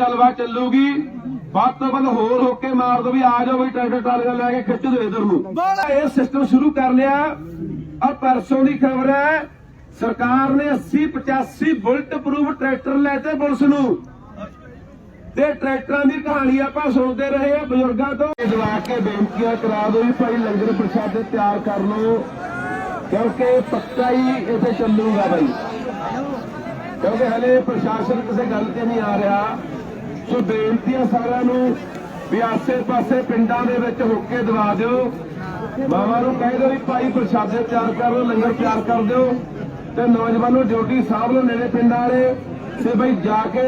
ਗੱਲਬਾਤ ਚੱਲੂਗੀ। ਵੱਧ ਤੋਂ ਵੱਧ ਹੋਰ ਹੋ ਕੇ ਮਾਰ ਦੋ ਵੀ ਆ ਜਾਓ ਵੀ ਟਰੈਕਟਰ ਟਾਲੀਆਂ ਲੈ ਕੇ ਖਿੱਚ ਦਿਓ ਇਧਰ ਨੂੰ। ਇਹ ਸਿਸਟਮ ਸ਼ੁਰੂ ਕਰ ਲਿਆ। ਆ ਪਰਸੋਂ ਦੀ ਖਬਰ ਹੈ ਸਰਕਾਰ ਨੇ 80 85 ਬੁਲਟ ਪ੍ਰੂਫ ਟਰੈਕਟਰ ਲੈਤੇ ਪੁਲਿਸ ਨੂੰ। ਤੇ ਟਰੈਕਟਰਾਂ ਦੀ ਕਹਾਣੀ ਆਪਾਂ ਸੁਣਦੇ ਰਹੇ ਆ ਬਜ਼ੁਰਗਾਂ ਤੋਂ। ਇਹ ਦਵਾ ਕੇ ਬੇਨਤੀਆਂ ਕਰਾ ਦਿਓ ਵੀ ਭਾਈ ਲੰਗਰ ਪ੍ਰਸ਼ਾਦੇ ਤਿਆਰ ਕਰ ਲਓ। ਕਿਉਂਕਿ ਪੱਕਾ ਹੀ ਇੱਥੇ ਚੱਲੂਗਾ ਬਾਈ ਕਿਉਂਕਿ ਹਲੇ ਪ੍ਰਸ਼ਾਸਨ ਕਿਸੇ ਗੱਲ ਤੇ ਨਹੀਂ ਆ ਰਿਹਾ। ਸੋ ਬੇਨਤੀ ਆ ਸਾਰਿਆਂ ਨੂੰ ਵੀ ਆਸੇ-ਪਾਸੇ ਪਿੰਡਾਂ ਦੇ ਵਿੱਚ ਹੋ ਕੇ ਦਵਾ ਦਿਓ। ਮਾਵਾਂ ਨੂੰ ਕਹਿ ਦਿਓ ਵੀ ਭਾਈ ਪ੍ਰਸ਼ਾਦੇ ਤਿਆਰ ਕਰ ਲਓ, ਲੰਗਰ ਤਿਆਰ ਕਰ ਦਿਓ। ਤੇ ਨੌਜਵਾਨੋ ਡਿਊਟੀ ਸਾਹਿਬ ਨੂੰ ਨੇੜੇ ਪਿੰਡਾਂ ਵਾਲੇ ਤੇ ਬਈ ਜਾ ਕੇ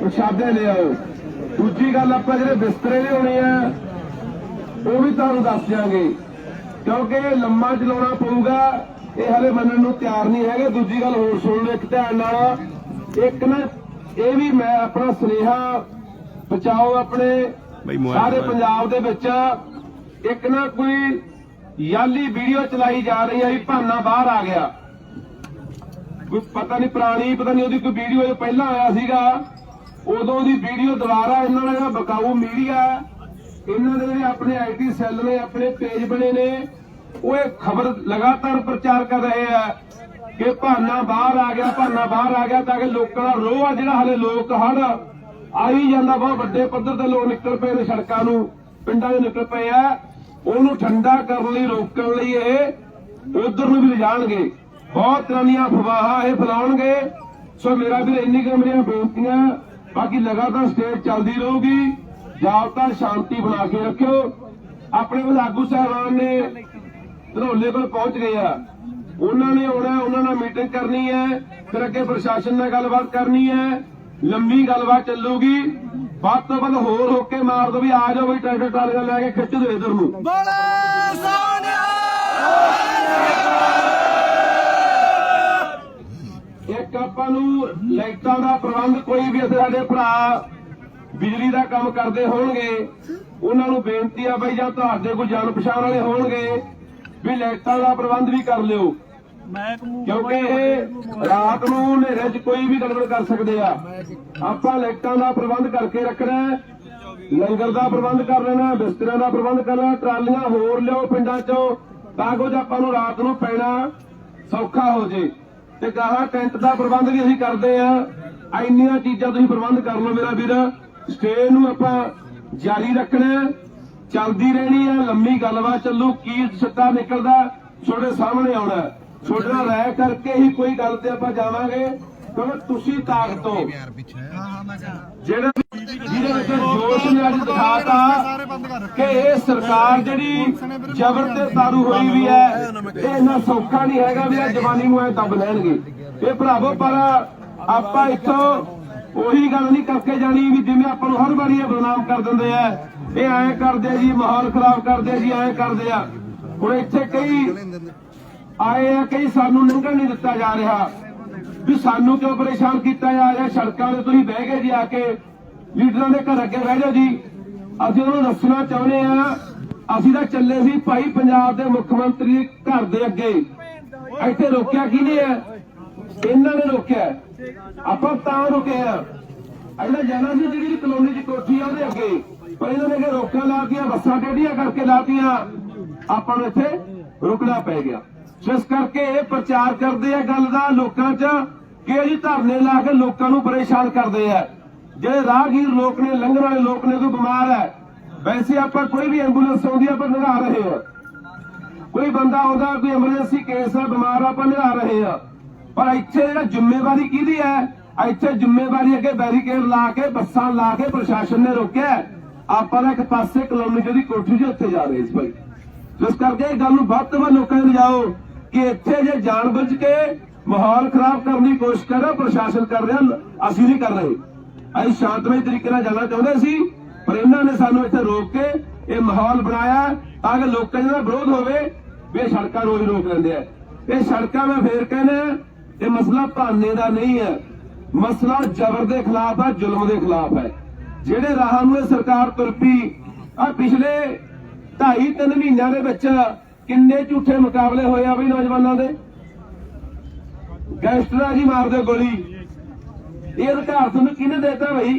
ਪ੍ਰਸ਼ਾਦੇ ਲੈ ਆਓ। ਦੂਜੀ ਗੱਲ ਆਪਾਂ ਜਿਹੜੇ ਬਿਸਤਰੇ ਲਿਆਉਣੇ ਆ, ਉਹ ਵੀ ਤੁਹਾਨੂੰ ਦੱਸ ਦਿਆਂਗੇ। ਕਿਉਂਕਿ ਇਹ ਲੰਮਾ ਚਲਾਉਣਾ ਪਊਗਾ, ਇਹ ਹਲੇ ਮੰਨਣ ਨੂੰ ਤਿਆਰ ਨਹੀਂ ਹੈਗੇ। ਦੂਜੀ ਗੱਲ ਹੋਰ ਸੁਣ ਲਓ ਇੱਕ ਧਿਆਨ ਨਾਲ। ਇੱਕ ਨਾ, ਇਹ ਵੀ ਮੈਂ ਆਪਣਾ ਸੁਨੇਹਾ ਪਹੁੰਚਾਓ ਆਪਣੇ। ਸਾਰੇ। ਪੰਜਾਬ ਦੇ ਵਿੱਚ ਇੱਕ ਨਾ ਕੋਈ ਯਾਲੀ ਵੀਡੀਓ ਚਲਾਈ ਜਾ ਰਹੀ ਹੈ ਵੀ ਭਾਨਾ ਬਾਹਰ ਆ ਗਿਆ। ਕੋਈ ਪਤਾ ਨਹੀਂ ਪੁਰਾਣੀ ਪਤਾ ਨਹੀਂ ਉਹਦੀ ਕੋਈ ਵੀਡੀਓ ਜੋ ਪਹਿਲਾਂ ਆਇਆ ਸੀਗਾ। ਉਦੋਂ ਦੀ ਵੀਡੀਓ ਦੁਬਾਰਾ ਇਹਨਾਂ ਦਾ ਜਿਹੜਾ ਬਕਾਊ ਮੀਡੀਆ ਇਹਨਾਂ ਦੇ ਜਿਹੜੇ ਆਪਣੇ ਆਈਟੀ ਸੈੱਲ ਨੇ ਆਪਣੇ ਪੇਜ ਬਣੇ ਨੇ ਉਹ ਇਹ ਖਬਰ ਲਗਾਤਾਰ ਪ੍ਰਚਾਰ ਕਰ ਰਹੇ ਆ ਕਿ ਭਾਨਾ ਬਾਹਰ ਆ ਗਿਆ ਭਾਨਾ ਬਾਹਰ ਆ ਗਿਆ ਤਾਂ ਕਿ ਲੋਕਾਂ ਦਾ ਰੋਹ ਆ ਜਿਹੜਾ ਹਲੇ ਲੋਕ ਹੜ ਆਈ ਜਾਂਦਾ ਬਹੁਤ ਵੱਡੇ ਪੱਧਰ ਤੇ ਲੋਕ ਨਿਕਲ ਪਏ ਨੇ ਸੜਕਾਂ ਨੂੰ, ਪਿੰਡਾਂ 'ਚ ਨਿਕਲ ਪਏ ਆ। ਉਹਨੂੰ ਠੰਡਾ ਕਰਨ ਲਈ, ਰੋਕਣ ਲਈ ਇਹ ਉਧਰ ਨੂੰ ਵੀ ਲਿਜਾਣਗੇ। ਬਹੁਤ ਤਰ੍ਹਾਂ ਦੀਆਂ ਅਫਵਾਹਾਂ ਇਹ ਫੈਲਾਉਣਗੇ। ਸੋ ਮੇਰਾ ਵੀਰ, ਇੰਨੀ ਕੁ ਮੇਰੀਆਂ ਬੇਨਤੀਆਂ, ਬਾਕੀ ਲਗਾਤਾਰ ਸਟੇਜ ਚੱਲਦੀ ਰਹੂਗੀ। ਜਾਬਤਾ ਸ਼ਾਂਤੀ ਬਣਾ ਕੇ ਰੱਖਿਓ। ਆਪਣੇ ਕੋਲ ਆਗੂ ਸਾਹਿਬਾਨ ਨੇ ਧਰੋਲੇ ਕੋਲ ਪਹੁੰਚ ਗਏ ਆ। ਉਹਨਾਂ ਨੇ ਆਉਣਾ, ਉਹਨਾਂ ਨਾਲ ਮੀਟਿੰਗ ਕਰਨੀ ਹੈ। ਫਿਰ ਅੱਗੇ ਪ੍ਰਸ਼ਾਸਨ ਨਾਲ ਗੱਲਬਾਤ ਕਰਨੀ ਹੈ। ਲੰਮੀ ਗੱਲਬਾਤ ਚੱਲੂਗੀ। ਵੱਧ ਤੋਂ ਵੱਧ ਹੋਰ ਹੋ ਕੇ ਮਾਰ ਦੋ ਵੀ ਆ ਜਾਓ ਵੀ ਟਰੈਕਟਰ ਟਾਲੀਆਂ ਲੈ ਕੇ ਖਿੱਚ ਦਿਓ ਇਧਰ ਨੂੰ। ਬੋਲੇ ਸੋਨਿਆ ਇੱਕ ਆਪਾਂ ਨੂੰ ਲਾਈਟਾਂ ਦਾ ਪ੍ਰਬੰਧ ਕੋਈ ਵੀ ਸਾਡੇ ਭਰਾ ਬਿਜਲੀ ਦਾ ਕੰਮ ਕਰਦੇ ਹੋਣਗੇ ਉਹਨਾਂ ਨੂੰ ਬੇਨਤੀ ਆ ਬਈ ਜਾਂ ਤੁਹਾਡੇ ਕੋਈ ਜਾਣ ਪਛਾਣ ਵਾਲੇ ਹੋਣਗੇ ਵੀ ਲਾਈਟਾਂ ਦਾ ਪ੍ਰਬੰਧ ਵੀ ਕਰ ਲਿਓ। ਕਿਉਂਕਿ ਇਹ ਰਾਤ ਨੂੰ ਹਨੇਰੇ 'ਚ ਕੋਈ ਵੀ ਗੜਬੜ ਕਰ ਸਕਦੇ ਆ ਆਪਾਂ ਲਾਈਟਾਂ ਦਾ ਪ੍ਰਬੰਧ ਕਰਕੇ ਰੱਖਣਾ। ਲੰਗਰ ਦਾ ਪ੍ਰਬੰਧ ਕਰ ਲੈਣਾ ਬਿਸਤਰਿਆਂ ਦਾ ਪ੍ਰਬੰਧ ਕਰਨਾ ਟਰਾਲੀਆਂ ਹੋਰ ਲਿਓ ਪਿੰਡਾਂ 'ਚੋਂ ਤਾਂ ਕੁਝ ਆਪਾਂ ਨੂੰ ਰਾਤ ਨੂੰ ਪੈਣਾ ਸੌਖਾ ਹੋ ਜੇ ਤੇ ਗਾਹਾਂ ਟੈਂਟ ਦਾ ਪ੍ਰਬੰਧ ਵੀ ਅਸੀਂ ਕਰਦੇ ਆ ਇੰਨੀਆਂ ਚੀਜ਼ਾਂ ਤੁਸੀਂ ਪ੍ਰਬੰਧ ਕਰ ਲਓ ਮੇਰਾ ਵੀਰ ਸਟੇ ਨੂੰ ਆਪਾਂ ਜਾਰੀ ਰੱਖਣਾ। ਚੱਲਦੀ ਰਹਿਣੀ ਹੈ ਲੰਮੀ ਗੱਲਬਾਤ ਚੱਲੂ ਕੀ ਸਿੱਟਾ ਨਿਕਲਦਾ ਤੁਹਾਡੇ ਸਾਹਮਣੇ ਆਉਣਾ। ਤੁਹਾਡੇ ਨਾਲ ਰਾਇ ਕਰਕੇ ਹੀ ਕੋਈ ਗੱਲ ਤੇ ਆਪਾਂ ਜਾਵਾਂਗੇ, ਕਿਉਂਕਿ ਤੁਸੀਂ ਤਾਕਤ ਹੋ। ਜਿਹੜਾ ਜਿਹਦੇ ਵਿੱਚ ਜੋਸ਼ ਨੇ ਅੱਜ ਦਿਖਾਤਾ ਕਿ ਇਹ ਸਰਕਾਰ ਜਿਹੜੀ ਜ਼ਬਰ ਤੇ ਤਾਰੂ ਹੋਈ ਵੀ ਹੈ, ਇਹ ਇੰਨਾ ਸੌਖਾ ਨਹੀਂ ਹੈਗਾ ਵੀ ਇਹ ਜਵਾਨੀ ਨੂੰ ਐ ਦੱਬ ਲੈਣਗੇ। ਇਹ ਭਰਾਵੋ, ਪਰ ਆਪਾਂ ਇੱਥੋਂ ਉਹੀ ਗੱਲ ਨਹੀਂ ਕਰਕੇ ਜਾਣੀ ਵੀ ਜਿਵੇਂ ਆਪਾਂ ਨੂੰ ਹਰ ਵਾਰੀ ਇਹ ਬਦਨਾਮ ਕਰ ਦਿੰਦੇ ਆ, ਇਹ ਐਂ ਕਰਦੇ ਜੀ, ਮਾਹੌਲ ਖਰਾਬ ਕਰਦੇ ਜੀ, ਐਂ ਕਰਦੇ ਆ। ਹੁਣ ਇੱਥੇ ਕਈ ਆਏ ਆ ਕਈ ਸਾਨੂੰ ਲੰਘਣ ਨਹੀਂ ਦਿੱਤਾ ਜਾ ਰਿਹਾ। ਵੀ ਸਾਨੂੰ ਕਿਉਂ ਪਰੇਸ਼ਾਨ ਕੀਤਾ ਜਾ ਰਿਹਾ? ਸੜਕਾਂ ਤੇ ਤੁਸੀਂ ਬਹਿ ਗਏ ਜੀ ਆ ਕੇ। ਲੀਡਰਾਂ ਦੇ ਘਰ ਅੱਗੇ ਬਹਿ ਜਾਓ ਜੀ। ਅਸੀਂ ਉਹਨਾਂ ਨੂੰ ਦੱਸਣਾ ਚਾਹੁੰਦੇ ਆ, ਅਸੀਂ ਤਾਂ ਚੱਲੇ ਸੀ ਭਾਈ ਪੰਜਾਬ ਦੇ ਮੁੱਖ ਮੰਤਰੀ ਦੇ ਘਰ ਦੇ ਅੱਗੇ। ਇੱਥੇ ਰੋਕਿਆ ਕਿਹਨੇ ਆ? ਇਹਨਾਂ ਨੇ ਰੋਕਿਆ। ਆਪਾਂ ਤਾਂ ਰੁਕਿਆ ਆ। ਇਹਨਾਂ ਜਾਣਾ ਸੀ ਜਿਹੜੀ ਕਲੋਨੀ ਦੀ ਕੋਠੀ ਆ ਉਹਦੇ ਅੱਗੇ। ਪਰ ਇਹਨਾਂ ਨੇ ਕਿ ਰੋਕਾਂ ਲਾਤੀਆਂ ਬੱਸਾਂ ਟੇਢੀਆਂ ਕਰਕੇ ਲਾਤੀਆਂ ਆਪਾਂ ਨੂੰ ਇੱਥੇ ਰੁਕਣਾ ਪੈ ਗਿਆ। ਸੋ ਇਸ ਕਰਕੇ ਇਹ ਪ੍ਰਚਾਰ ਕਰਦੇ ਆ ਗੱਲ ਦਾ ਲੋਕਾਂ 'ਚ ਕਿ ਜੀ ਧਰਨੇ ਲਾ ਕੇ ਲੋਕਾਂ ਨੂੰ ਪਰੇਸ਼ਾਨ ਕਰਦੇ ਆ। ਜਿਹੜੇ ਰਾਹਗੀਰ ਲੋਕ ਨੇ ਲੰਘਣ ਵਾਲੇ ਲੋਕ ਨੇ ਕੋਈ ਬਿਮਾਰ ਹੈ ਵੈਸੇ ਆਪਾਂ ਕੋਈ ਵੀ ਐਂਬੂਲੈਂਸ ਆਉਂਦੀ ਆ ਪਰ ਰਹੇ ਆ। ਕੋਈ ਬੰਦਾ ਆਉਂਦਾ, ਕੋਈ ਐਮਰਜੈਂਸੀ ਕੇਸ ਆ, ਬਿਮਾਰ ਆਪਾਂ ਨਿਭਾ ਰਹੇ ਆ। ਪਰ ਇੱਥੇ ਜਿਹੜਾ ਜ਼ਿੰਮੇਵਾਰੀ ਕਿਹਦੀ ਹੈ ਇੱਥੇ ਜ਼ਿੰਮੇਵਾਰੀ ਅੱਗੇ ਬੈਰੀਕੇਡ ਲਾ ਕੇ, ਬੱਸਾਂ ਲਾ ਕੇ ਪ੍ਰਸ਼ਾਸਨ ਨੇ ਰੋਕਿਆ ਆਪਾਂ ਤਾਂ ਇੱਕ ਪਾਸੇ ਕਲੋਨੀ ਜਿਹੜੀ ਕੋਠੀ ਜੀ ਉੱਥੇ ਜਾ ਰਹੇ ਸੀ ਭਾਈ। ਜਿਸ ਕਰਕੇ ਇਹ ਗੱਲ ਨੂੰ ਵੱਧ ਤੋਂ ਵੱਧ ਲੋਕਾਂ ਨੂੰ ਲਿਜਾਓ। ਕਿ ਇੱਥੇ ਜੇ ਜਾਣਬੁੱਝ ਕੇ ਮਾਹੌਲ ਖਰਾਬ ਕਰਨ ਦੀ ਕੋਸ਼ਿਸ਼ ਕਰ ਰਿਹਾ, ਪ੍ਰਸ਼ਾਸਨ ਕਰ ਰਿਹਾ, ਅਸੀਂ ਨਹੀਂ ਕਰ ਰਹੇ। ਅਸੀਂ ਸ਼ਾਂਤਮਈ ਤਰੀਕੇ ਨਾਲ ਜਾਣਾ ਚਾਹੁੰਦੇ ਸੀ, ਪਰ ਇਹਨਾਂ ਨੇ ਸਾਨੂੰ ਇੱਥੇ ਰੋਕ ਕੇ ਇਹ ਮਾਹੌਲ ਬਣਾਇਆ ਤਾਂ ਕਿ ਲੋਕਾਂ ਦਾ ਵਿਰੋਧ ਹੋਵੇ। ਵੀ ਇਹ ਸੜਕਾਂ ਰੋਜ਼ ਰੋਕ ਲੈਂਦੇ ਆ। ਇਹ ਸੜਕਾਂ ਮੈਂ ਫੇਰ ਕਹਿੰਦਾ, ਇਹ ਮਸਲਾ ਭਾਨੇ ਦਾ ਨਹੀਂ ਹੈ। ਮਸਲਾ ਜ਼ਬਰ ਦੇ ਖਿਲਾਫ ਹੈ, ਜ਼ੁਲਮ ਦੇ ਖਿਲਾਫ ਹੈ। ਜਿਹੜੇ ਰਾਹਾਂ ਨੂੰ ਇਹ ਸਰਕਾਰ ਤੁਰ ਪਈ ਆ ਪਿਛਲੇ ਢਾਈ ਤਿੰਨ ਮਹੀਨਿਆਂ ਦੇ ਵਿੱਚ ਕਿੰਨੇ ਝੂਠੇ ਮੁਕਾਬਲੇ ਹੋਏ ਆ ਵੀ ਨੌਜਵਾਨਾਂ ਦੇ? ਗੈਂਗਸਟਰਾਂ ਜੀ ਮਾਰਦੇ ਗੋਲੀ। ਇਹ ਅਧਿਕਾਰ ਤੁਹਾਨੂੰ ਕਿਹਨੇ ਦੇਤਾ ਬਈ?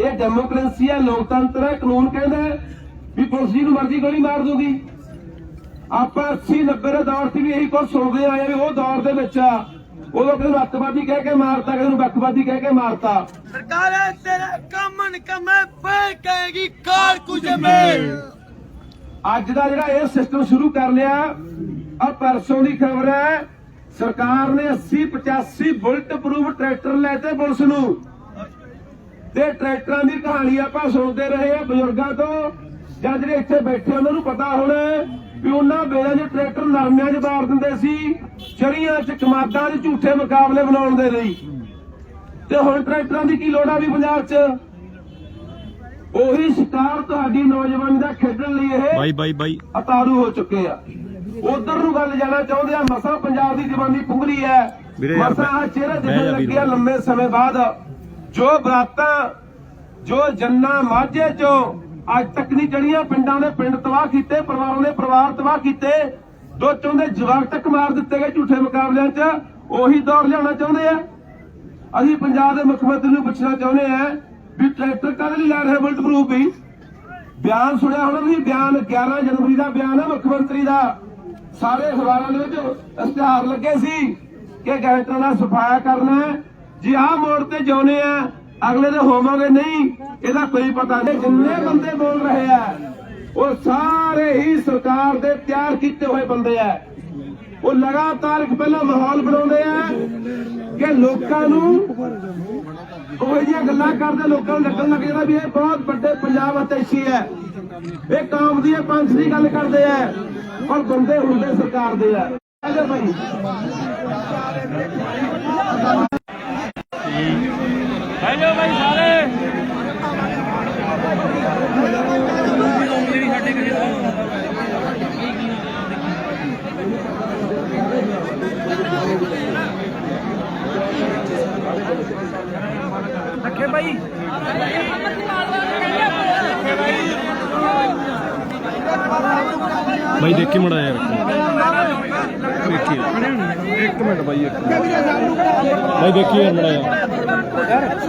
ਇਹ ਡੈਮੋਕ੍ਰੇਸੀ ਹੈ, ਲੋਕਤੰਤਰ ਹੈ, ਕਾਨੂੰਨ ਕਹਿੰਦਾ ਵੀ ਪੁਲਿਸ ਨੂੰ ਮਰਜ਼ੀ ਗੋਲੀ ਮਾਰ ਦੂਗੀ ਆਪਾਂ 80 90 ਦੇ ਦੌਰ 'ਚ ਵੀ ਇਹੀ ਕੁਝ ਸੁਣਦੇ ਆਏ ਵੀ ਉਹ ਦੌਰ ਦੇ ਵਿੱਚ ਆ। ਉਦੋਂ ਕਿਸੇ ਨੂੰ ਅੱਤਵਾਦੀ ਕਹਿ ਕੇ ਮਾਰਤਾ ਕਿਸੇ ਨੂੰ ਵੱਖਵਾਦੀ ਕਹਿ ਕੇ ਮਾਰਤਾ। ਸਰਕਾਰ ਤੇਰੇ ਕੰਮ ਨਿਕਮੇ ਪੈ ਕਹੇਗੀ ਕਾਰ ਕੁਝ ਮੇ ਅੱਜ ਦਾ ਜਿਹੜਾ ਇਹ ਸਿਸਟਮ ਸ਼ੁਰੂ ਕਰ ਲਿਆ ਆ ਪਰਸੋਂ ਦੀ ਖਬਰ ਹੈ, ਸਰਕਾਰ ਨੇ 80 85 ਬੁਲਟ ਪ੍ਰੂਫ ਟਰੈਕਟਰ ਲੈਤੇ ਪੁਲਿਸ ਨੂੰ। ਤੇ ਟਰੈਕਟਰਾਂ ਦੀ ਕਹਾਣੀ ਆਪਾਂ ਸੁਣਦੇ ਰਹੇ ਆ ਬਜ਼ੁਰਗਾਂ ਤੋਂ। ਜਾਂ ਜਿਹੜੇ ਇੱਥੇ ਬੈਠੇ ਉਹਨਾਂ ਨੂੰ ਪਤਾ ਹੋਣਾ ਵੀ ਉਹਨਾਂ ਵੇਲੇ ਦੇ ਟਰੈਕਟਰ ਨਰਮਿਆਂ 'ਚ ਬਾਰ ਦਿੰਦੇ ਸੀ ਚਰੀਆਂ 'ਚ, ਕਮਾਦਾਂ 'ਚ ਝੂਠੇ ਮੁਕਾਬਲੇ ਬਣਾਉਣ ਦੇ ਲਈ। ਤੇ ਹੁਣ ਟਰੈਕਟਰਾਂ ਦੀ ਕੀ ਲੋੜ ਆ ਵੀ ਪੰਜਾਬ 'ਚ? ਉਹੀ ਸ਼ਿਕਾਰ ਤੁਹਾਡੀ ਨੌਜਵਾਨੀ ਦਾ ਖੇਡਣ ਲਈ ਇਹ ਬਾਈ ਬਾਈ ਬਾਈ। ਅਤਾਰੂ ਹੋ ਚੁੱਕੇ ਆ। ਉਧਰ ਨੂੰ ਗੱਲ ਜਾਣਾ ਚਾਹੁੰਦੇ ਆ ਮਸਾ ਪੰਜਾਬ ਦੀ ਜਵਾਨੀ ਪੁੰਗਰੀ ਹੈ। ਮਸਾ ਆ ਚਿਹਰੇ ਦਿਖਣ। ਲੱਗਿਆ ਲੰਮੇ ਸਮੇਂ ਬਾਅਦ। ਜੋ ਬਰਾਤਾਂ ਜੋ ਜੰਨਾ ਮਾਝੇ ਚੋਂ ਅੱਜ ਤੱਕ ਨਹੀਂ ਚੜੀਆਂ ਪਿੰਡਾਂ ਦੇ ਪਿੰਡ ਤਬਾਹ ਕੀਤੇ ਪਰਿਵਾਰਾਂ ਦੇ ਪਰਿਵਾਰ ਤਬਾਹ ਕੀਤੇ। ਦੋ ਚੋਂਦੇ ਜਵਾਕ ਤੱਕ ਮਾਰ ਦਿੱਤੇ ਗਏ ਝੂਠੇ ਮੁਕਾਬਲਿਆਂ 'ਚ। ਉਹੀ ਦੌਰ ਲਿਆਉਣਾ ਚਾਹੁੰਦੇ ਆ। ਅਸੀਂ ਪੰਜਾਬ ਦੇ ਮੁੱਖ ਮੰਤਰੀ ਨੂੰ ਪੁੱਛਣਾ ਚਾਹੁੰਦੇ ਆ ਵੀ ਟਰੈਕਟਰ ਕਾਹਦੇ ਲਈ ਲੈ ਰਹੇ ਬੁਲਟ ਪ੍ਰੂਫ ਵੀ। ਬਿਆਨ ਸੁਣਿਆ ਹੋਣਾ ਤੁਸੀਂ, ਬਿਆਨ 11 ਜਨਵਰੀ ਦਾ ਬਿਆਨ ਹੈ, ਮੁੱਖ ਮੰਤਰੀ ਦਾ। ਸਾਰੇ ਅਖਬਾਰਾਂ ਦੇ ਵਿੱਚ ਇਸ਼ਤਿਹਾਰ ਲੱਗੇ ਸੀ ਕਿ ਗੈਂਗਸਟਰਾਂ ਦਾ ਸਫਾਇਆ ਕਰਨਾ ਜੇ ਆਹ ਮੋੜ ਤੇ ਜਾਉਨੇ ਆ, ਅਗਲੇ ਦੇ ਹੋਵਾਂਗੇ ਨਹੀਂ, ਇਹਦਾ ਕੋਈ ਪਤਾ ਨਹੀਂ। ਜਿੰਨੇ ਬੰਦੇ ਬੋਲ ਰਹੇ ਆ, ਉਹ ਸਾਰੇ ਹੀ ਸਰਕਾਰ ਦੇ ਤਿਆਰ ਕੀਤੇ ਹੋਏ ਬੰਦੇ ਆ। ਉਹ ਲਗਾਤਾਰ ਪਹਿਲਾਂ ਮਾਹੌਲ ਬਣਾਉਂਦੇ ਆ ਕਿ ਲੋਕਾਂ ਨੂੰ ਉਹ ਜਿਹੀਆਂ ਗੱਲਾਂ ਕਰਦੇ ਲੋਕਾਂ ਨੂੰ ਲੱਗਣ ਲੱਗ ਜਾਂਦਾ ਵੀ ਇਹ ਬਹੁਤ ਵੱਡੇ ਪੰਜਾਬ ਅਤੈਸ਼ੀ ਹੈ। ਇਹ ਕੌਮ ਦੀ ਇਹ ਦੀ ਗੱਲ ਕਰਦੇ ਆ ਪਰ ਬੰਦੇ ਹੁੰਦੇ ਸਰਕਾਰ ਦੇ ਆ ਅਜੇ ਭਾਈ। ਹੈਲੋ ਭਾਈ ਸਾਰੇ। ਰੱਖੇ ਭਾਈ ਬਾਈ ਦੇਖੀ ਮੜਾ ਯਾਰ ਦੇਖੀ। ਇੱਕ ਮਿੰਟ ਬਾਈ ਇੱਕ ਬਾਈ ਦੇਖੀ ਯਾਰ ਮੜਾ ਯਾਰ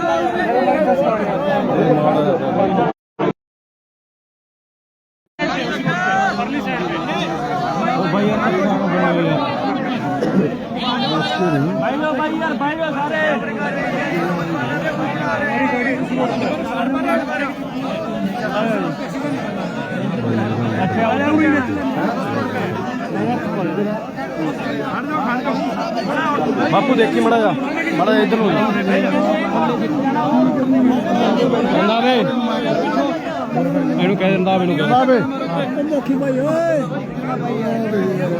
ਉਹ ਬਾਈ ਯਾਰ ਬਣਾਓ ਯਾਰ? ਬਾਪੂ ਦੇਖੀ ਮੜਾ ਜਾ ਮੜਾ ਇੱਧਰ ਨੂੰ ਕਹਿੰਦਾ ਵੇ ਇਹਨੂੰ ਕਹਿ ਦਿੰਦਾ ਮੈਨੂੰ ਕਹਿੰਦਾ ਵੇ ਦੇਖੀ ਭਾਈ ਓਏ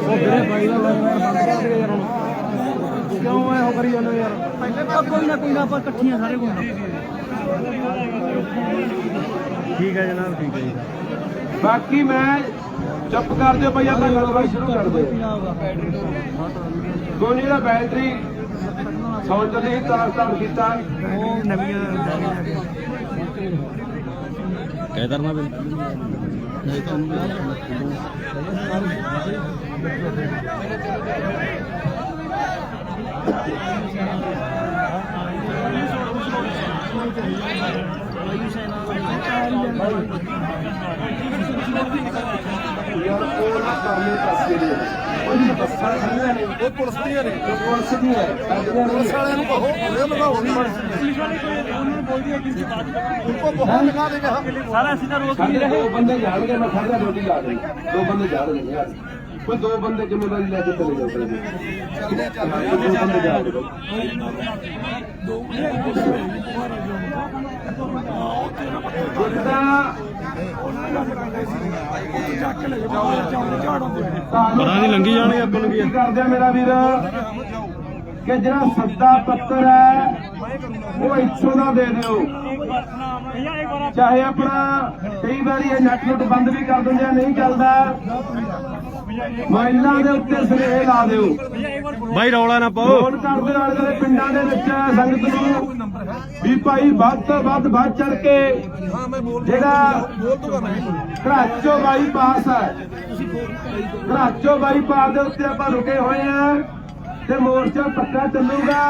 ਉਹ ਵੀਰੇ ਬਾਈ ਦਾ ਯਾਰ ਹੁਣ ਕਿਉਂ ਐ ਉਹ ਕਰੀ ਜਾਂਦੇ ਯਾਰ? ਕੋਈ ਨਾ ਕੋਈ ਨਾ ਆਪਾਂ ਇਕੱਠੀਆਂ ਸਾਰੇ ਕੋਈ ਨਾ। ਠੀਕ ਹੈ ਜਨਾਬ ਠੀਕ ਹੈ ਜੀ। ਬਾਕੀ ਮੈਂ ਚੁੱਪ ਕਰ ਦਿਓ ਭਾਈ ਆਪਾਂ ਗੱਲਬਾਤ ਸ਼ੁਰੂ ਕਰ ਦਿਓ। ਗੋਨੀ ਦਾ ਬੈਟਰੀ ਸੌਂ ਚੱਲੀ ਤਾਰ ਤਾਰ ਕੀਤਾ। ਉਹ ਨਵੀਆਂ ਕਹਿ ਦਰਨਾ ਵੇ। ਯਾਰ ਉਹ ਨਾ ਕਰਨੇ ਪਾਸੇ ਦੇ ਉਹ ਜੀ ਬੱਸਾਂ ਖੜੀਆਂ ਨੇ ਉਹ ਪੁਲਿਸ ਦੀਆਂ ਨੇ ਉਹ ਪੁਲਿਸ ਦੀਆਂ ਨੇ ਸਾਡੀਆਂ ਨਹੀਂ ਪੁਲਿਸ ਵਾਲਿਆਂ ਨੂੰ ਕਹੋ ਉਹ ਲਗਾਓ ਸਾਰਾ ਅਸੀਂ ਤਾਂ ਦੋ ਬੰਦੇ ਜਾਣਗੇ ਮੈਂ ਖੜਦਾ ਡਿਊਟੀ ਲਾ ਦੇ ਦੋ ਬੰਦੇ ਜਾਣਗੇ ਯਾਰ। ਕੋਈ ਦੋ ਬੰਦੇ ਜ਼ਿੰਮੇਵਾਰੀ ਲੈ ਕੇ ਚਲੇ ਜਾਓ ਚੱਲਦੇ ਚੱਲਦੇ ਦੋ ਜਿੱਦਾਂ ਪਤਾ ਨਹੀਂ ਲੰਗੀ ਜਾਣਗੇ ਆਪਾਂ ਨੂੰ। ਕੀ ਕਰਦੇ ਆ ਮੇਰਾ ਵੀਰ? ਕਿ ਜਿਹੜਾ ਸੱਦਾ ਪੱਤਰ ਹੈ ਉਹ ਇੱਥੋਂ ਦਾ ਦੇ ਦਿਓ। ਚਾਹੇ ਆਪਣਾ ਕਈ ਵਾਰੀ ਇਹ ਨੈਟ ਨੁੱਟ ਬੰਦ ਵੀ ਕਰ ਦਿੰਦੇ ਆ ਨਹੀਂ ਚੱਲਦਾ। ਮੋਬਾਈਲਾਂ ਦੇ ਉੱਤੇ ਸੁਨੇਹੇ ਲਾ ਦਿਓ। ਬਾਈ ਰੌਲਾ ਨਾ ਪਾਓ। ਫੋਨ ਕਰਦੇ ਵਾਲੇ ਵਾਲੇ ਪਿੰਡਾਂ ਦੇ ਵਿੱਚ ਸੰਗਤ ਨੂੰ ਵੀ ਭਾਈ ਵੱਧ ਤੋਂ ਵੱਧ ਵੱਧ ਚੜ ਕੇ ਜਿਹੜਾ ਘਰਾਚੋ ਬਾਈਪਾਸ ਹੈ ਘਰਾਚੋ ਬਾਈਪਾਸ ਦੇ ਉੱਤੇ ਆਪਾਂ ਰੁਕੇ ਹੋਏ ਆ ਤੇ ਮੋਰਚਾ ਪੱਕਾ ਚੱਲੂਗਾ।